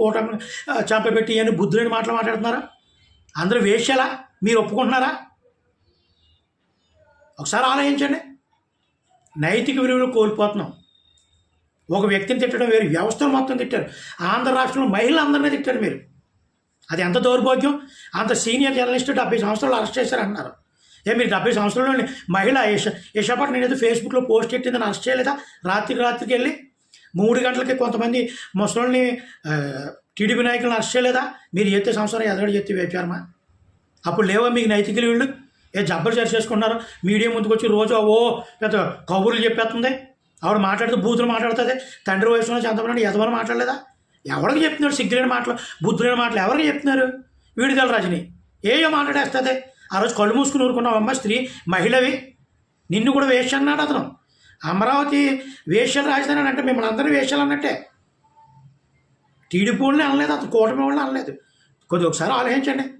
కూటమి చంపబెట్టి అని బుద్ధులేని మాటలు మాట్లాడుతున్నారా? అందరూ వేష్యలా మీరు ఒప్పుకుంటున్నారా? ఒకసారి ఆలోచించండి. నైతిక విలువలు కోల్పోతున్నాం. ఒక వ్యక్తిని తిట్టడం వేరు వ్యవస్థను మొత్తం తిట్టారు. ఆంధ్ర రాష్ట్రంలో మహిళలందరినీ తిట్టారు మీరు. అది ఎంత దౌర్భాగ్యం? అంత సీనియర్ జర్నలిస్ట్ డెబ్బై సంవత్సరాలు అరెస్ట్ అన్నారు. ఏ మీరు డెబ్బై సంవత్సరాలు మహిళ యశ యశపట్ నేను ఏదో ఫేస్బుక్లో పోస్ట్ పెట్టిందని అరెస్ట్ చేయలేదా? రాత్రికి రాత్రికి వెళ్ళి మూడు గంటలకి కొంతమంది ముసలిని టీడీపీ నాయకులను అరెస్ట్ చేయలేదా? మీరు ఎత్తే సంవత్సరం ఎదగడు ఎత్తి వేపారమా అప్పుడు లేవా మీకు నైతికలు వీళ్ళు? ఏ జబ్బలు చర్చ చేసుకున్నారు మీడియా ముందుకు వచ్చి రోజు ఓ పెద్ద కబుర్లు చెప్పేస్తుంది. ఆవిడ మాట్లాడితే బూతులు మాట్లాడుతుంది. తండ్రి వయసులో చంద్రబాబు ఎదవని మాట్లాడలేదా? ఎవరికి చెప్తున్నారు సిగ్గులేని మాటలు బుద్ధులేని మాటలు? ఎవరికి చెప్తున్నారు? వీడిదల రజని. ఏయో మాట్లాడేస్తుంది. ఆ రోజు కళ్ళు మూసుకుని ఊరుకున్నావమ్మ స్త్రీ మహిళవి. నిన్ను కూడా వేష్య అన్నాడు అతను. అమరావతి వేషాలు రాజధాని అంటే మిమ్మల్ని అందరూ వేష్యాలు అన్నట్టే. టీడీపీ వాళ్ళని అనలేదు అతను కూటమి వాళ్ళని అనలేదు. కొద్ది ఒకసారి ఆలోచించండి.